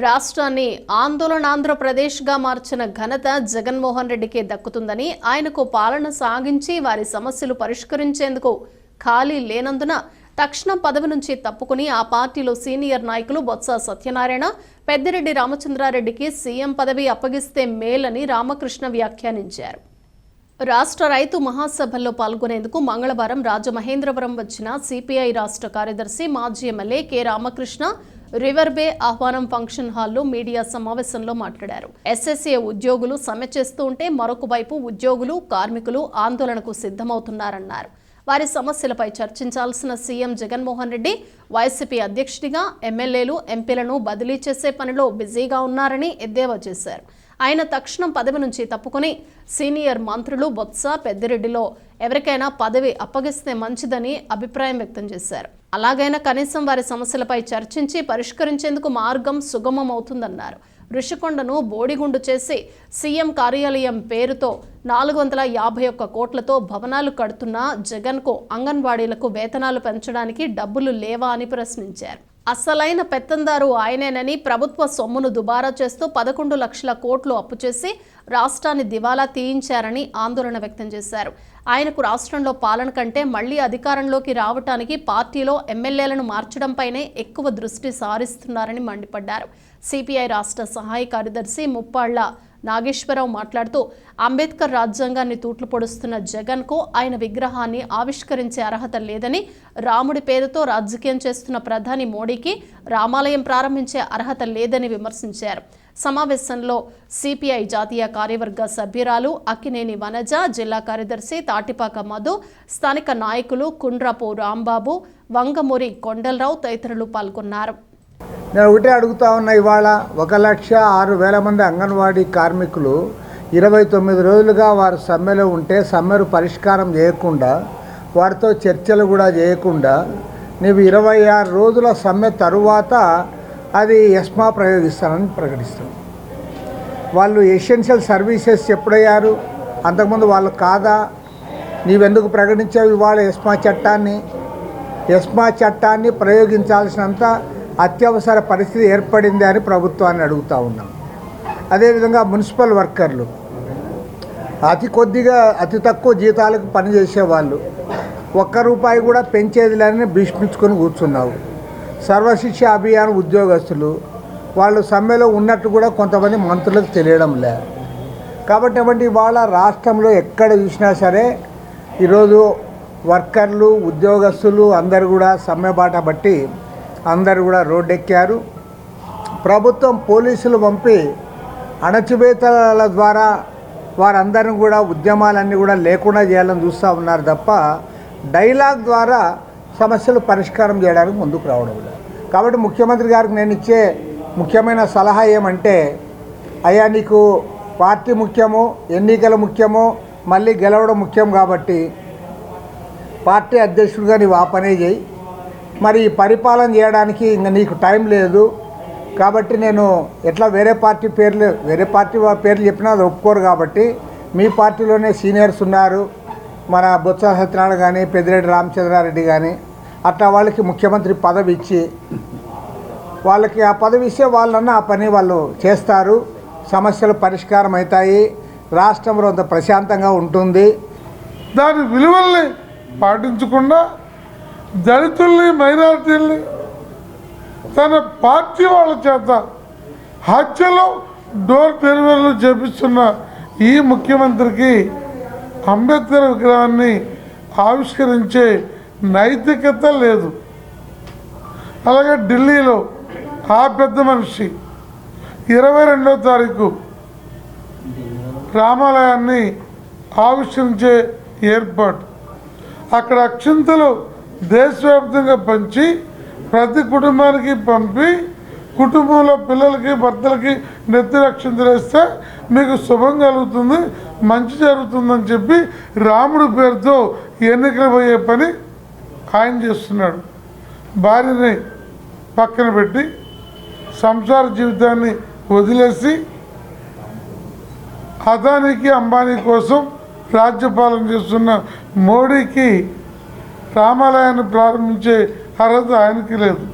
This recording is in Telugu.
రాష్ట్రాన్ని ఆందోళన ఆంధ్రప్రదేశ్గా మార్చిన ఘనత జగన్మోహన్ రెడ్డికే దక్కుతుందని ఆయనకు పాలన సాగించి వారి సమస్యలు పరిష్కరించేందుకు ఖాళీ లేనందున తక్షణం పదవి నుంచి తప్పుకుని ఆ పార్టీలో సీనియర్ నాయకులు బొత్స సత్యనారాయణ పెద్దిరెడ్డి రామచంద్రారెడ్డికి సీఎం పదవి అప్పగిస్తే మేలని రామకృష్ణ వ్యాఖ్యానించారు. రాష్ట్ర రైతు మహాసభల్లో పాల్గొనేందుకు మంగళవారం రాజమహేంద్రవరం వచ్చిన సిపిఐ రాష్ట్ర కార్యదర్శి మాజీ MLA K Ramakrishna river bay ఆహ్వానం ఫంక్షన్ హాల్లో మీడియా సమావేశంలో మాట్లాడారు. ఎస్ఎస్ఏ ఉద్యోగులు సమ్మె చేస్తూ ఉంటే మరొక వైపు ఉద్యోగులు కార్మికులు ఆందోళనకు సిద్ధమవుతున్నారన్నారు. వారి సమస్యలపై చర్చించాల్సిన సీఎం జగన్మోహన్ రెడ్డి వైసీపీ అధ్యక్షుడిగా ఎమ్మెల్యేలు ఎంపీలను బదిలీ చేసే పనిలో బిజీగా ఉన్నారని ఎద్దేవా చేశారు. ఆయన తక్షణం పదవి నుంచి తప్పుకొని సీనియర్ మంత్రులు బొత్స పెద్దిరెడ్డిలో ఎవరికైనా పదవి అప్పగిస్తే మంచిదని అభిప్రాయం వ్యక్తం చేశారు. అలాగైనా కనీసం వారి సమస్యలపై చర్చించి పరిష్కరించేందుకు మార్గం సుగమం అవుతుందన్నారు ఋషికొండను బోడిగుండు చేసి సీఎం కార్యాలయం పేరుతో నాలుగు వందల యాభై ఒక్క కోట్లతో భవనాలు కడుతున్న జగన్కు అంగన్వాడీలకు వేతనాలు పెంచడానికి డబ్బులు లేవా అని ప్రశ్నించారు. అసలైన పెత్తందారు ఆయనేనని ప్రభుత్వ సొమ్మును దుబారా చేస్తూ పదకొండు లక్షల కోట్లు అప్పు చేసి రాష్ట్రాన్ని దివాలా తీయించారని ఆందోళన వ్యక్తం చేశారు. ఆయనకు రాష్ట్రంలో పాలన కంటే మళ్ళీ అధికారంలోకి రావటానికి పార్టీలో ఎమ్మెల్యేలను మార్చడంపైనే ఎక్కువ దృష్టి సారిస్తున్నారని మండిపడ్డారు. సిపిఐ రాష్ట్ర సహాయ కార్యదర్శి ముప్పాళ్ళ నాగేశ్వరరావు మాట్లాడుతూ అంబేద్కర్ రాజ్యాంగాన్ని తూట్లు పొడుస్తున్న జగన్కు ఆయన విగ్రహాన్ని ఆవిష్కరించే అర్హత లేదని రాముడి పేరుతో రాజకీయం చేస్తున్న ప్రధాని మోడీకి రామాలయం ప్రారంభించే అర్హత లేదని విమర్శించారు. సమావేశంలో సిపిఐ జాతీయ కార్యవర్గ సభ్యురాలు అక్కినేని వనజ జిల్లా కార్యదర్శి తాటిపాక మధు స్థానిక నాయకులు కుండ్రపు రాంబాబు వంగమూరి కొండలరావు తదితరులు పాల్గొన్నారు. నేను ఒకటే అడుగుతా ఉన్నా ఇవాళ ఒక లక్ష ఆరు వేల మంది అంగన్వాడీ కార్మికులు ఇరవై తొమ్మిది రోజులుగా వారు సమ్మెలో ఉంటే సమ్మెను పరిష్కారం చేయకుండా వారితో చర్చలు కూడా చేయకుండా నీవు ఇరవై ఆరు రోజుల సమ్మె తరువాత అది ఎస్మా ప్రయోగిస్తానని ప్రకటిస్తాం వాళ్ళు ఎసెన్షియల్ సర్వీసెస్ ఎప్పుడయ్యారు? అంతకుముందు వాళ్ళు కాదా? నీవెందుకు ప్రకటించావు ఇవాళ ఎస్మా చట్టాన్ని? ఎస్మా చట్టాన్ని ప్రయోగించాల్సినంత అత్యవసర పరిస్థితి ఏర్పడింది అని ప్రభుత్వాన్ని అడుగుతూ ఉన్నాం. అదేవిధంగా మున్సిపల్ వర్కర్లు అతి కొద్దిగా అతి తక్కువ జీతాలకు పనిచేసే వాళ్ళు ఒక్క రూపాయి కూడా పెంచేది లేని భీష్మించుకొని కూర్చున్నావు. సర్వశిక్ష అభియాన్ ఉద్యోగస్తులు వాళ్ళు సమ్మెలో ఉన్నట్టు కూడా కొంతమంది మంత్రులకు తెలియడం లే. కాబట్టి అటువంటి ఇవాళ రాష్ట్రంలో ఎక్కడ చూసినా సరే ఈరోజు వర్కర్లు ఉద్యోగస్తులు అందరు కూడా సమ్మె బాట బట్టి అందరు కూడా రోడ్డెక్కారు. ప్రభుత్వం పోలీసులు పంపి అణచివేతల ద్వారా వారందరిని కూడా ఉద్యమాలన్నీ కూడా లేకుండా చేయాలని చూస్తూ ఉన్నారు తప్ప డైలాగ్ ద్వారా సమస్యలు పరిష్కారం చేయడానికి ముందుకు రావడం లేదు. కాబట్టి ముఖ్యమంత్రి గారికి నేను ఇచ్చే ముఖ్యమైన సలహా ఏమంటే అయ్యా నీకు పార్టీ ముఖ్యము ఎన్నికలు ముఖ్యము మళ్ళీ గెలవడం ముఖ్యం కాబట్టి పార్టీ అధ్యక్షుడిగా నీవు ఆ పనే చేయి. మరి పరిపాలన చేయడానికి ఇంకా నీకు టైం లేదు. కాబట్టి నేను ఎట్లా వేరే పార్టీ పేర్లు వేరే పార్టీ పేర్లు చెప్పినా అది ఒప్పుకోరు కాబట్టి మీ పార్టీలోనే సీనియర్స్ ఉన్నారు. మన బొత్స సత్యనారాయణ కానీ పెద్దిరెడ్డి రామచంద్రారెడ్డి కానీ అట్లా వాళ్ళకి ముఖ్యమంత్రి పదవి ఇచ్చి వాళ్ళకి ఆ పదవి ఇస్తే వాళ్ళన్నా ఆ పని వాళ్ళు చేస్తారు. సమస్యలు పరిష్కారం అవుతాయి. రాష్ట్రంలో అంత ప్రశాంతంగా ఉంటుంది. దాని విలువల్ని పాటించకుండా దళితుల్ని మైనారిటీల్ని తన పార్టీ వాళ్ళ చేత హత్యలు డోర్ డెలివరీలు చేపిస్తున్న ఈ ముఖ్యమంత్రికి అంబేద్కర్ విగ్రహాన్ని ఆవిష్కరించే నైతికత లేదు. అలాగే ఢిల్లీలో ఆ పెద్ద మనిషి ఇరవై రెండవ తారీఖు రామాలయాన్ని ఆవిష్కరించే ఏర్పాటు. అక్కడ అక్షింతలు దేశవ్యాప్తంగా పంచి ప్రతి కుటుంబానికి పంపి కుటుంబంలో పిల్లలకి భర్తలకి నెత్తి అక్షింతలు మీకు శుభం కలుగుతుంది మంచి జరుగుతుందని చెప్పి రాముడి పేరుతో ఎన్నికలు పోయే పని ఆయన చేస్తున్నాడు. భార్యని పక్కన పెట్టి సంసార జీవితాన్ని వదిలేసి అదానికి అంబానీ కోసం రాజ్యపాలన చేస్తున్న మోడీకి రామాలయాన్ని ప్రారంభించే అర్హత ఆయనకి లేదు.